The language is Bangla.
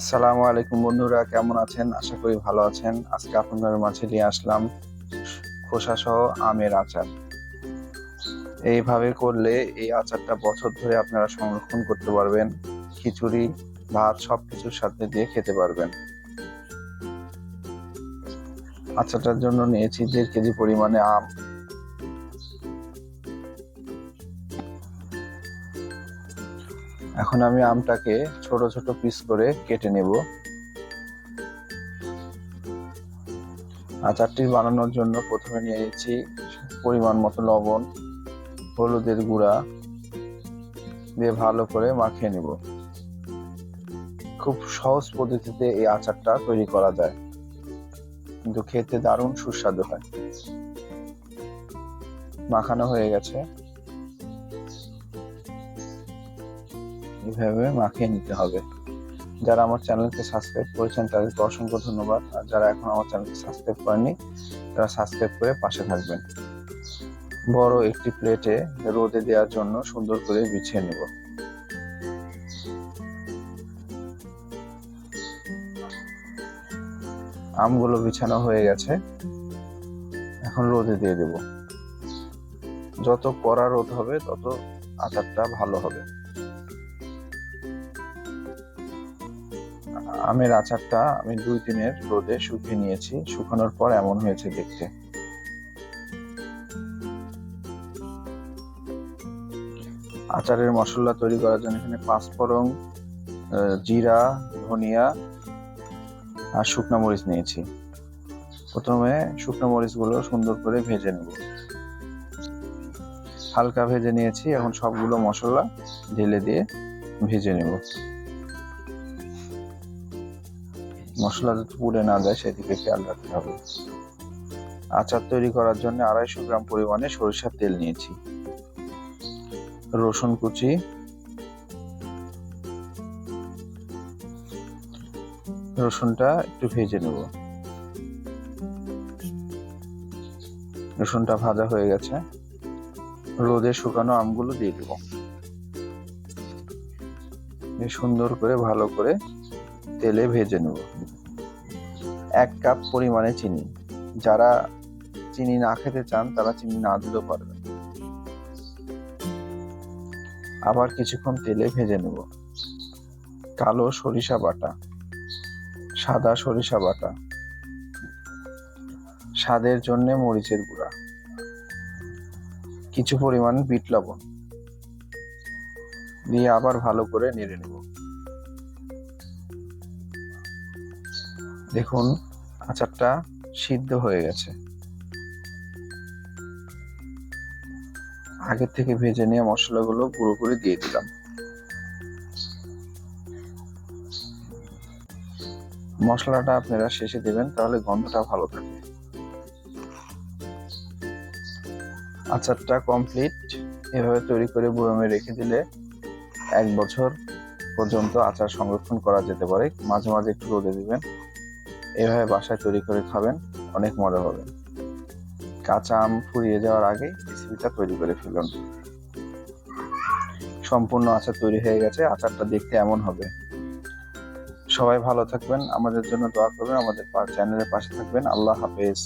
আসসালামু আলাইকুম বন্ধুরা, কেমন আছেন? আশা করি ভালো আছেন। আজকে আপনাদের মাঝে নিয়ে আসলাম খোসা সহ আমের আচার। এইভাবে করলে এই আচারটা বছর ধরে আপনারা সংরক্ষণ করতে পারবেন, খিচুড়ি, ভাত সব কিছুর সাথে দিয়ে খেতে পারবেন। আচারটার জন্য নিয়েছি দেড় কেজি পরিমাণে আম। এখন আমি আমটাকে ছোট ছোট পিস করে কেটে নেব। আচারটি বানানোর জন্য প্রথমে নিয়ে নিচ্ছি পরিমাণ মতো লবণ, হলুদের গুঁড়া দিয়ে ভালো করে মাখিয়ে নেব। খুব সহজ পদ্ধতিতে এই আচারটা তৈরি করা যায়। কিন্তু খেতে দারুণ সুস্বাদু হয়। মাখানো হয়ে গেছে। এইভাবে মাখিয়ে নিতে হবে। যারা আমার চ্যানেলকে সাবস্ক্রাইব করেছেন, তাদেরকে অসংখ্য ধন্যবাদ। আর যারা এখন আমার চ্যানেলকে সাবস্ক্রাইব করেনি তারা সাবস্ক্রাইব করে পাশে থাকবেন। বড় একটি প্লেটে রোদে দেওয়ার জন্য সুন্দর করে বিছিয়ে নেব। আমগুলো বিছানো হয়ে গেছে। এখন রোদে দিয়ে দেব। যত কড়া রোদ হবে, তত আচারটা ভালো হবে। আমের আচারটা আমি দুই দিনের রোদে শুকিয়ে নিয়েছি। শুকানোর পর এমন হয়েছে দেখতে। আচারের মশলা তৈরি করার জন্য এখানে পাঁচফোড়ন জিরা, ধনিয়া আর শুকনো মরিচ নিয়েছি। প্রথমে শুকনো মরিচগুলো সুন্দর করে ভেজে নেব। হালকা ভেজে নিয়েছি, এখন সবগুলো মশলা ঢেলে দিয়ে ভেজে নেব। মশলা যাতে পুড়ে না যায়, সেদিকে খেয়াল রাখতে হবে। আচার তৈরি করার জন্য আড়াইশো গ্রাম পরিমাণে সরিষার তেল নিয়েছি। রসুন কুচি। রসুনটা একটু ভেজে নেব। রসুনটা ভাজা হয়ে গেছে। রোদে শুকানো আমগুলো দিয়ে দেবো। সুন্দর করে ভালো করে তেলে ভেজে নেব। এক কাপ পরিমাণে চিনি। যারা চিনি না খেতে চান, তারা চিনি না দিলেও পারবেন। আবার কিছুক্ষণ তেলে ভেজে নেব। কালো সরিষা বাটা, সাদা সরিষা বাটা, স্বাদের জন্য মরিচের গুঁড়া, কিছু পরিমাণ বিট লবণ দিয়ে আবার ভালো করে নেড়ে নেব। দেখুন, আচারটা সিদ্ধ হয়ে গেছে। আগে থেকে ভেজে নিয়ে মশলাগুলো গুঁড়ো করে দিয়ে দিলাম। মশলাটা আপনারা শেষে দেবেন, তাহলে গন্ধটা ভালো থাকবে। আচারটা কমপ্লিট এভাবে তৈরি করে বয়মে রেখে দিলে এক বছর পর্যন্ত আচার সংরক্ষণ করা যেতে পারে। মাঝে মাঝে একটু রোদে দিবেন। এভাবে বাসায় তৈরি করে খাবেন, অনেক মজা হবে। কাঁচা আম ফুরিয়ে যাওয়ার আগে রেসিপিটা তৈরি করে ফেলুন। সম্পূর্ণ আচার তৈরি হয়ে গেছে, আচারটা দেখতে এমন হবে। সবাই ভালো থাকবেন, আমাদের জন্য দোয়া করবেন, আমাদের চ্যানেলের পাশে থাকবেন। আল্লাহ হাফেজ।